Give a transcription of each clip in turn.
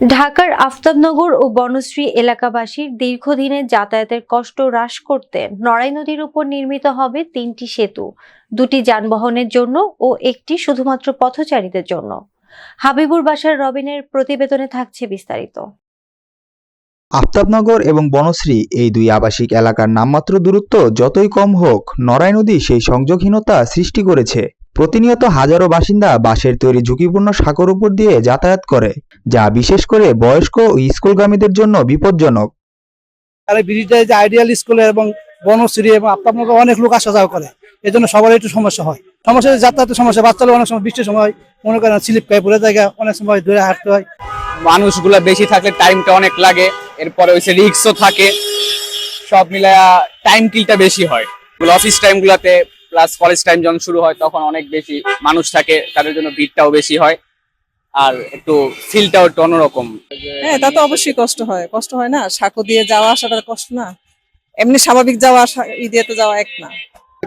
ঢাকার আফতাবনগর ও বনশ্রী এলাকাবাসীর দীর্ঘদিনের যাতায়াতের কষ্ট হ্রাস করতে নড়াই নদীর উপর নির্মিত হবে তিনটি সেতু, দুটি যানবাহনের জন্য ও একটি শুধুমাত্র পথচারীদের জন্য। হাবিবুর বাসার রবিনের প্রতিবেদনে থাকছে বিস্তারিত। আফতাবনগর এবং বনশ্রী এই দুই আবাসিক এলাকার নামমাত্র দূরত্ব যতই কম হোক, নড়াই নদী সেই সংযোগহীনতা সৃষ্টি করেছে। প্রতিনিয়ত হাজারো বাসিন্দা বাসের তৈরি ঝুঁকিপূর্ণ সাঁকোর উপর দিয়ে যাতায়াত করে যা বিশেষ করে বয়স্ক ও স্কুলগামীদের জন্য বিপজ্জনক। আর এই ব্রিজটা যে আইডিয়াল স্কুলে এবং বনশ্রী এবং আপনার অনেক লোক আসা যাওয়া করে এই জন্য সবার একটু সমস্যা হয়। সমস্যা যাতায়াতের সমস্যা বাচ্চারা অনেক সময় বৃষ্টির সময় মনে করেন স্লিপ খায় পড়ে জায়গা অনেক সময় দূরে হাঁটতে হয়। মানুষগুলা বেশি থাকলে টাইমটা অনেক লাগে এরপরে হচ্ছে রিক্সও থাকে সব মিলায়া টাইম কিলটা বেশি হয়। অফিস টাইম গুলাতে প্লাস কলেজ টাইম যখন শুরু হয় তখন অনেক বেশি মানুষ থাকে তাদের জন্য ভিড়টাও বেশি হয় আর একটু ফিলটাও একটু অন্যরকম। হ্যাঁ তা তো অবশ্যই কষ্ট হয়। কষ্ট হয় না? সাঁকো দিয়ে যাওয়া আসাটা কষ্ট না? এমনি স্বাভাবিক যাওয়া আসা ই দিয়ে তো যাওয়া এক না।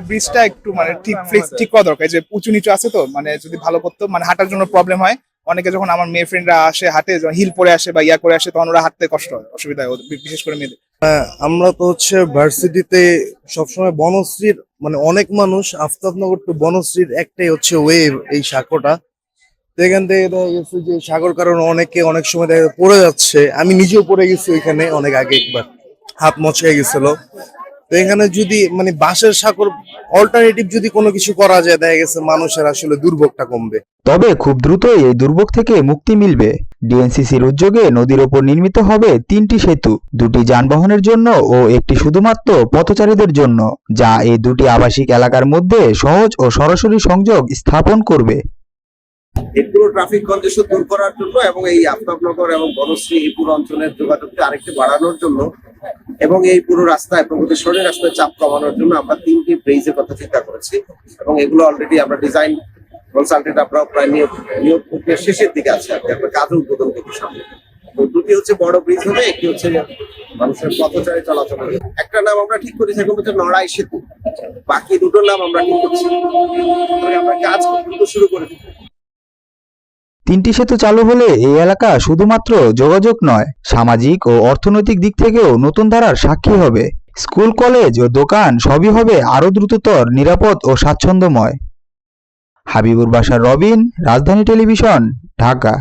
ব্রিজটা একটু মানে ঠিক ফ্লেক্স ঠিক করা দরকার। যে উঁচু নিচু আছে তো মানে যদি ভালো করতো মানে হাঁটার জন্য প্রবলেম হয়। অনেকে যখন আমার মেয়ে ফ্রেন্ডরা আসে হাঁটে যখন হিল পরে আসে বা ইয়া করে আসে তখন ওরা হাঁটতে কষ্ট হয়। অসুবিধা হয় ওদের, বিশেষ করে মেয়েদের। আমরা তো হচ্ছে ভার্সিটিতে সবসময় বনশ্রীর মানে অনেক মানুষ আফতাবনগর টু বনশ্রীর একটাই হচ্ছে ওয়েভ এই সাঁকোটা। তো এখান থেকে দেখা গেছে যে সাগর কারণে অনেকে অনেক সময় দেখা পড়ে যাচ্ছে। আমি নিজেও পড়ে গেছি ওইখানে অনেক আগে একবার। হাত মচকে গেছিল। তো এখানে যদি মানে বাঁশের সাঁকর অল্টারনেটিভ যদি কোনো কিছু করা যায়, দেখা গেছে মানুষের আসলে দুর্ভোগটা কমবে। তবে খুব দ্রুতই এই দুর্ভোগ থেকে মুক্তি মিলবে। ডিএনসিসির উদ্যোগে নদীর ওপর নির্মিত হবে তিনটি সেতু, দুটি যানবাহনের জন্য ও একটি শুধুমাত্র পথচারীদের জন্য, যা এই দুটি আবাসিক এলাকার মধ্যে সহজ ও সরাসরি সংযোগ স্থাপন করবে। এই পুরো ট্রাফিক কন্ডিশন দূর করার জন্য এবং এই আফতাবনগর এবং বনশ্রী এই পুরো অঞ্চলের যোগাযোগকে আরেকটু বাড়ানোর জন্য এবং এই পুরো রাস্তায় প্রগতিসরণের রাস্তায় চাপ কমানোর জন্য আমরা তিনটি ব্রিজের কথা চিন্তা করেছি এবং এগুলো অলরেডি আমরা ডিজাইন কনসালটেন্ট প্রায় নিয়োগ নিয়োগ প্রক্রিয়ার শেষের দিকে আছে আর কি। আমরা কাজও উদ্বোধন করব সামনে। তো দুটি হচ্ছে বড় ব্রিজ হবে, একটি হচ্ছে মানুষের পথচারী চলাচল হবে। একটা নাম আমরা ঠিক হচ্ছে নড়াই সেতু। বাকি নাম আমরা ঠিক করছি। আমরা কাজ শুরু করে দিচ্ছি। তিনটি সেতু চালু হলে এই এলাকা শুধুমাত্র যোগাযোগ নয়, সামাজিক ও অর্থনৈতিক দিক থেকেও নতুন ধারার সাক্ষী হবে। স্কুল, কলেজ ও দোকান সবই হবে আরও দ্রুততর, নিরাপদ ও স্বাচ্ছন্দ্যময়। হাবিবুর বাসা রবিন রাজধানী টেলিভিশন ঢাকা।